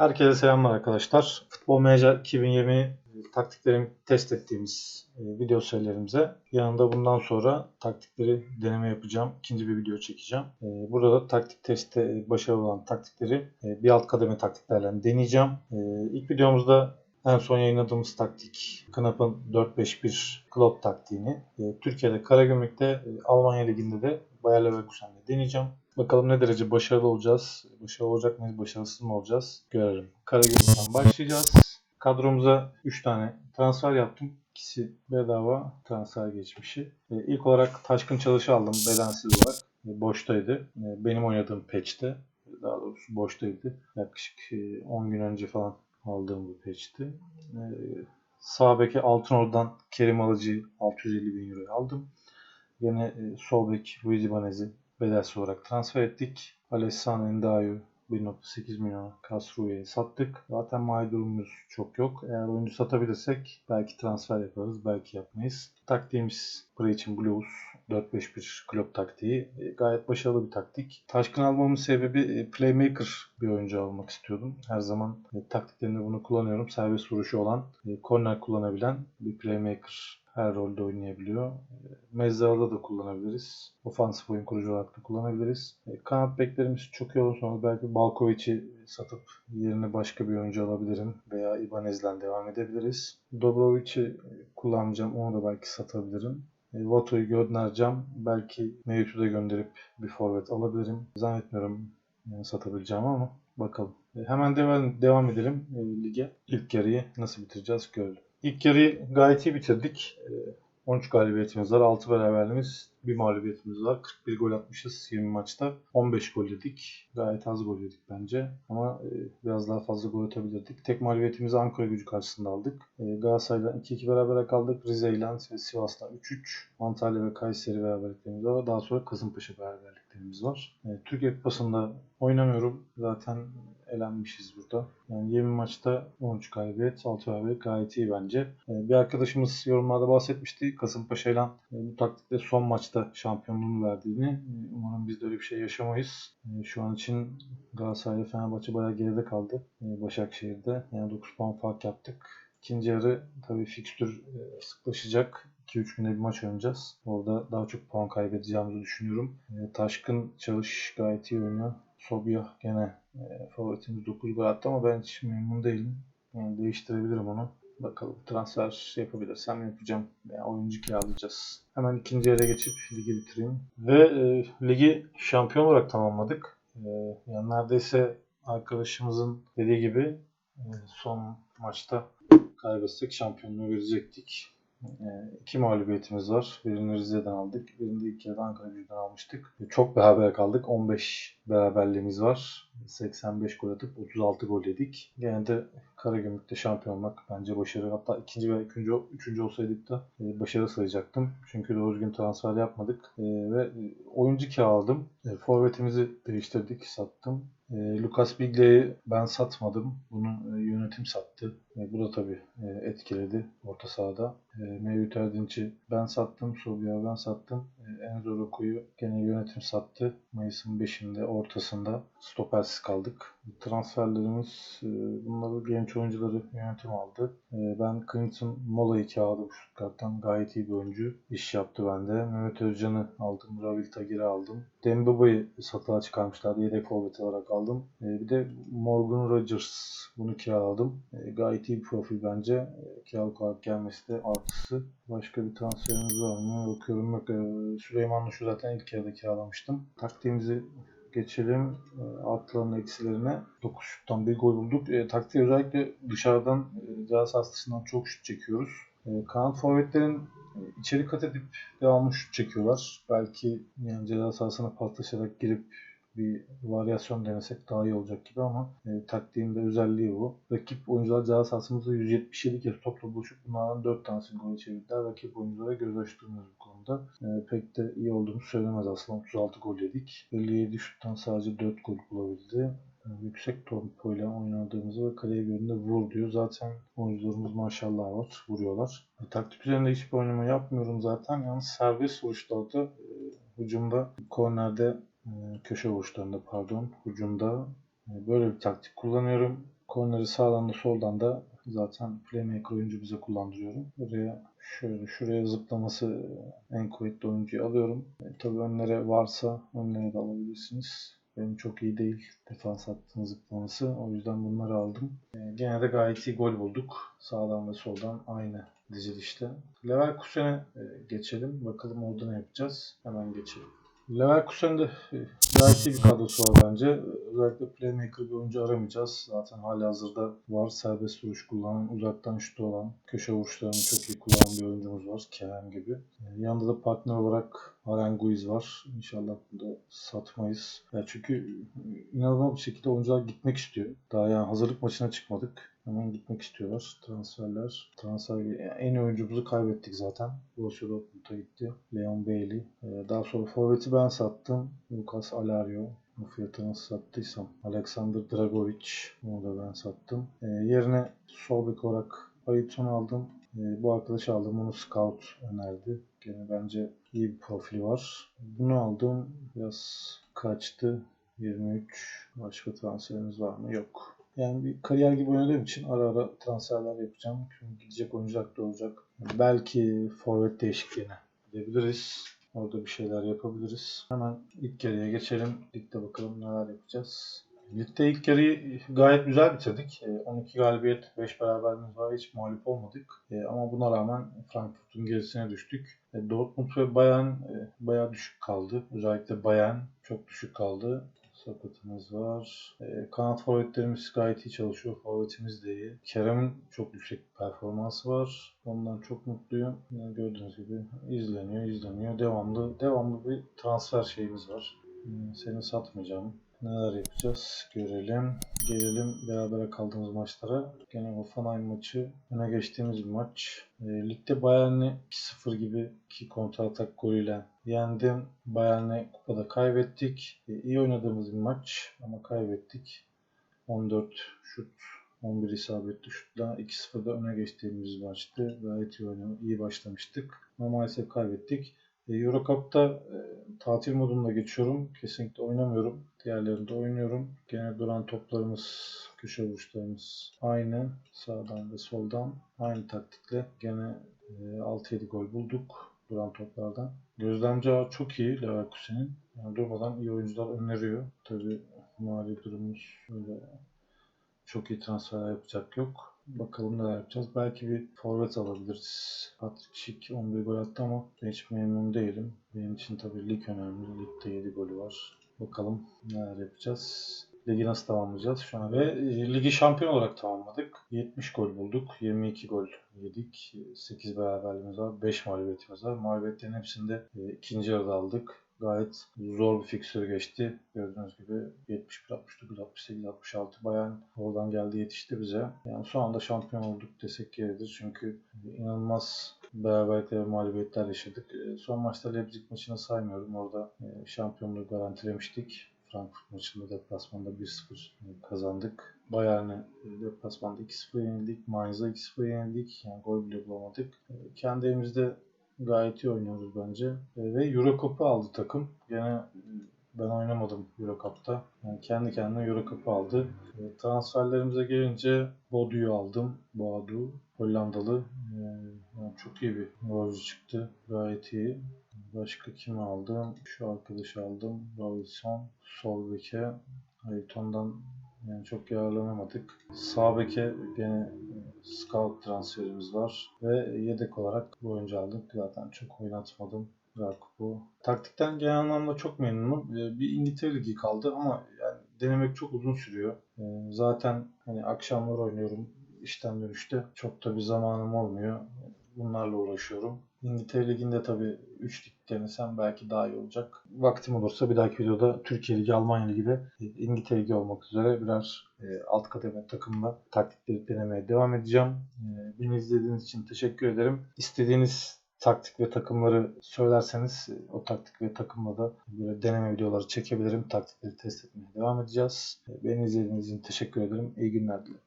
Herkese selamlar arkadaşlar. Futbol Manager 2020 e, taktiklerimi test ettiğimiz e, video serilerimize yanında bundan sonra taktikleri deneme yapacağım. İkinci bir video çekeceğim. E, Burada da taktik testte başarılı olan taktikleri e, bir alt kademe taktiklerle deneyeceğim. İlk videomuzda en son yayınladığımız taktik Knap'ın 4-5-1 Klopp taktiğini Türkiye'de Karagümrük'te Almanya Ligi'nde de Bayer Leverkusen'de deneyeceğim. Bakalım ne derece başarılı olacağız. Başarılı olacak mıyız, başarısız mı olacağız görelim. Karagümrük'ten başlayacağız. Kadromuza 3 tane transfer yaptım. İkisi bedava transfer geçmişi. E, ilk olarak Taşkın Çalış'ı aldım bedensiz olarak. E, boştaydı. E, benim oynadığım patch'te. Daha doğrusu boştaydı. Yaklaşık e, 10 gün önce falan aldığım bir patch'ti. E, sağ beke Altınordu'dan Kerim Alıcı'yı 650 bin euroya aldım. Yine e, sol bek Luis Ibanez'i bedelsiz olarak transfer ettik. Alessandro Endayu 1.8 milyon Kasru'ya sattık. Zaten mali durumumuz çok yok. Eğer oyuncu satabilirsek belki transfer yaparız, belki yapmayız. Taktiğimiz Breaching Blues 4-5-1 kulüp taktiği. E, gayet başarılı bir taktik. Taşkın almamın sebebi e, playmaker bir oyuncu almak istiyordum. Her zaman e, taktiklerinde bunu kullanıyorum. Serbest vuruşu olan, e, kullanabilen bir playmaker her rolde oynayabiliyor. Mezzaada da kullanabiliriz. Ofansif oyun kurucu olarak da kullanabiliriz. E, kanat beklerimiz çok iyi olursa belki Balkovic'i satıp yerine başka bir oyuncu alabilirim. Veya Ibanez'den devam edebiliriz. Dobrovic'i kullanacağım. Onu da belki satabilirim. E, Vato'yu göndereceğim. Belki Mevcut'u da gönderip bir forvet alabilirim. Zannetmiyorum yani satabileceğim ama bakalım. E, hemen devam, devam edelim e, lige. İlk yarıyı nasıl bitireceğiz görelim. İlk yarıyı gayet iyi bitirdik. 13 galibiyetimiz var, 6 beraberliğimiz, bir mağlubiyetimiz var. 41 gol atmışız 20 maçta. 15 gol yedik. Gayet az gol yedik bence. Ama biraz daha fazla gol atabilirdik. Tek mağlubiyetimizi Ankara gücü karşısında aldık. Galatasaray'la 2-2 beraber kaldık. Rize ile Sivas'la 3-3. Antalya ve Kayseri beraberliklerimiz var. Daha sonra Kasımpaşa beraberliklerimiz var. Türkiye Kupası'nda oynamıyorum. Zaten elenmişiz burada. Yani 20 maçta 13 galibiyet, 6 beraberlik gayet iyi bence. Bir arkadaşımız yorumlarda bahsetmişti. Kasımpaşa ile bu taktikte son maçta şampiyonluğunu verdiğini. Umarım biz de öyle bir şey yaşamayız. Şu an için Galatasaray Fenerbahçe bayağı geride kaldı. Başakşehir'de. Yani 9 puan fark yaptık. İkinci yarı tabii fikstür sıklaşacak. 2-3 günde bir maç oynayacağız. Orada daha çok puan kaybedeceğimizi düşünüyorum. Taşkın Çalış gayet iyi oynuyor. Sobya gene e, favoritimiz 9 gol attı ama ben hiç memnun değilim. Yani değiştirebilirim onu. Bakalım transfer yapabilirsem yapacağım. Veya oyuncu kiralayacağız. Hemen ikinci yere geçip ligi bitireyim. Ve e, ligi şampiyon olarak tamamladık. E, yani neredeyse arkadaşımızın dediği gibi e, son maçta kaybetsek şampiyonluğu verecektik. E, iki mağlubiyetimiz var. Birini Rize'den aldık. Birini de ilk yarıda Ankara gücüden almıştık. Çok beraber kaldık. 15 beraberliğimiz var. 85 gol atıp 36 gol yedik. Gene de Karagümrük'te şampiyon olmak bence başarı. Hatta ikinci ve üçüncü, üçüncü olsaydık da e, başarı sayacaktım. Çünkü doğru düzgün transfer yapmadık. E, ve oyuncu kiraladım. E, forvetimizi değiştirdik, sattım. E, Lucas Biglia'yı ben satmadım. Bunu e, yönetim sattı. E, bu da tabii etkiledi orta sahada. E, Mevlüt Erdinç'i ben sattım. Sobya ben sattım. E, Enzo Roku'yu gene yönetim sattı. Mayıs'ın 5'inde ortasında stopersiz kaldık. Transferlerimiz e, bunları genç oyuncuları yönetim aldı. E, ben Clinton Mola'yı kiraladım Stuttgart'tan. Gayet iyi bir oyuncu. İş yaptı bende. Mehmet Özcan'ı aldım. Ravil Tagir'i aldım. Dembaba'yı satılığa çıkarmışlardı. Yedek forvet olarak aldım. E, bir de Morgan Rogers. Bunu kiraladım. Gayet iyi bir profil bence. Kiralık olarak gelmesi de artısı. Başka bir transferimiz var mı? Bakıyorum yok. E, Süleyman Nuş'u zaten ilk yarıda kiralamıştım. Taktiğimizi geçelim e, artılarının eksilerine. 9 şuttan bir gol bulduk. E, taktiği özellikle dışarıdan e, ceza dışından çok şut çekiyoruz. E, kanat forvetlerin e, içeri kat edip devamlı şut çekiyorlar. Belki yani ceza sahasına paslaşarak girip bir varyasyon denesek daha iyi olacak gibi ama e, taktiğin özelliği bu. Rakip oyuncular ceza sahasımızda 177 kez topla buluşup bunlardan 4 tanesini gol çevirdiler. Rakip oyunculara göz açtırmıyoruz bu konuda. E, pek de iyi olduğunu söylemez aslında. 36 gol yedik. 57 şuttan sadece 4 gol bulabildi yüksek tempoyla oynadığımızı ve kaleye gördüğünde vur diyor. Zaten oyuncularımız maşallah var. Vuruyorlar. E, taktik üzerinde hiçbir oynama yapmıyorum zaten. Yalnız serbest vuruşlarda e, hücumda kornerde e, köşe vuruşlarında pardon hücumda e, böyle bir taktik kullanıyorum. Korneri sağdan da soldan da zaten playmaker oyuncu bize kullandırıyorum. Buraya şöyle şuraya zıplaması en kuvvetli oyuncuyu alıyorum. E, tabii önlere varsa önlere de alabilirsiniz. Benim çok iyi değil defans hattının zıplaması. O yüzden bunları aldım. E, gene de gayet iyi gol bulduk. Sağdan ve soldan aynı dizilişte. Leverkusen'e e, geçelim. Bakalım orada ne yapacağız. Hemen geçelim. Leverkusen'de e, gayet iyi bir kadrosu var bence. Özellikle playmaker bir oyuncu aramayacağız. Zaten hali hazırda var. Serbest vuruş kullanan, uzaktan şutu olan, köşe vuruşlarını çok iyi kullanan bir oyuncumuz var. Kerem gibi. E, Yanında da partner olarak Aranguiz var. İnşallah bunu da satmayız. Ya çünkü inanılmaz bir şekilde oyuncular gitmek istiyor. Daha yani hazırlık maçına çıkmadık. Hemen gitmek istiyorlar. Transferler. Transfer en iyi oyuncumuzu kaybettik zaten. Borussia Dortmund'a gitti. Leon Bailey. Ee, Daha sonra forveti ben sattım. Lucas Alario. Bu fiyatı nasıl sattıysam. Alexander Dragovic. Onu da ben sattım. Ee, yerine sol bek olarak Ayton aldım. Ee, bu arkadaşı aldım. Onu scout önerdi. Gene bence iyi bir profili var. Bunu aldım. Biraz kaçtı. 23. Başka transferimiz var mı? Yok. Yani bir kariyer gibi oynadığım için ara ara transferler yapacağım. Çünkü gidecek oyuncular da olacak. Belki forvet değişikliğine gidebiliriz. Orada bir şeyler yapabiliriz. Hemen ilk yarıya geçelim. Ligde bakalım neler yapacağız. Ligde ilk yarıyı gayet güzel bitirdik. E, 12 galibiyet, 5 beraberliğimiz var. Hiç mağlup olmadık. E, Ama buna rağmen Frankfurt'un gerisine düştük. E, Dortmund ve Bayern e, bayağı düşük kaldı. Özellikle Bayern çok düşük kaldı. Sakatımız var. E, kanat forvetlerimiz gayet iyi çalışıyor. Forvetimiz de iyi. Kerem'in çok yüksek bir performansı var. Ondan çok mutluyum. Yani gördüğünüz gibi izleniyor, izleniyor. Devamlı devamlı bir transfer şeyimiz var. Hmm, Seni satmayacağım. Neler yapacağız görelim. Gelelim berabere kaldığımız maçlara. Gene Hoffenheim maçı öne geçtiğimiz bir maç. E, ligde Bayern'i 2-0 gibi iki kontra atak golüyle yendim. Bayern'i kupada kaybettik. E, iyi oynadığımız bir maç ama kaybettik. 14 şut 11 isabetli şutla 2-0'da öne geçtiğimiz maçtı. Gayet iyi, oynadı, iyi başlamıştık. Ama maalesef kaybettik. E, Euro e, tatil modunda geçiyorum. Kesinlikle oynamıyorum. Diğerlerinde oynuyorum. Gene duran toplarımız, köşe vuruşlarımız aynı. Sağdan ve soldan aynı taktikle gene e, 6-7 gol bulduk duran toplardan. Gözlemci çok iyi Leverkusen'in. Yani durmadan iyi oyuncular öneriyor. Tabii mali durumumuz öyle çok iyi transferler yapacak yok. Bakalım neler yapacağız. Belki bir forvet alabiliriz. Patrick Schick 11 gol attı ama hiç memnun değilim. Benim için tabii lig önemli. Ligde 7 golü var. Bakalım neler yapacağız. Ligi nasıl tamamlayacağız şu an ve e, ligi şampiyon olarak tamamladık. 70 gol bulduk. 22 gol yedik. 8 beraberliğimiz var. 5 mağlubiyetimiz var. Mağlubiyetlerin hepsinde e, ikinci yarıda aldık. Gayet zor bir fikstür geçti. Gördüğünüz gibi 71, 69, 68, 66 bayan oradan geldi yetişti bize. Yani son anda şampiyon olduk desek yeridir. Çünkü inanılmaz beraberlikler ve mağlubiyetler yaşadık. E, Son maçta Leipzig maçını saymıyorum. Orada e, şampiyonluğu garantilemiştik. Frankfurt maçında deplasmanda 1-0 kazandık. Bayern'e e, deplasmanda 2-0 yenildik. Mainz'a 2-0 yenildik. Yani gol bile bulamadık. E, Kendi evimizde gayet iyi oynuyoruz bence. E, Ve Euro Cup'ı aldı takım. Gene e, ben oynamadım Euro Cup'ta. Yani kendi kendine Euro Cup'ı aldı. E, Transferlerimize gelince Bodu'yu aldım. Boadu. Hollandalı. E, yani çok iyi bir golcü çıktı. Gayet iyi. Başka kimi aldım? Şu arkadaşı aldım. Robinson. Sol beke. Ayrton'dan yani çok yararlanamadık. Sağ beke gene e, scout transferimiz var. Ve yedek olarak bu oyuncu aldık. Zaten çok oynatmadım. Rakup'u. Taktikten genel anlamda çok memnunum. Ee, Bir İngiltere Ligi kaldı ama yani denemek çok uzun sürüyor. Ee, Zaten hani akşamlar oynuyorum işten dönüşte. Çok da bir zamanım olmuyor. Bunlarla uğraşıyorum. İngiltere Ligi'nde tabii 3 lig denesem belki daha iyi olacak. Vaktim olursa bir dahaki videoda Türkiye Ligi, Almanya Ligi ve İngiltere Ligi olmak üzere birer e, alt kademe takımla taktikleri denemeye devam edeceğim. E, Beni izlediğiniz için teşekkür ederim. İstediğiniz taktik ve takımları söylerseniz e, o taktik ve takımla da böyle deneme videoları çekebilirim. Taktikleri test etmeye devam edeceğiz. E, Beni izlediğiniz için teşekkür ederim. İyi günler dilerim.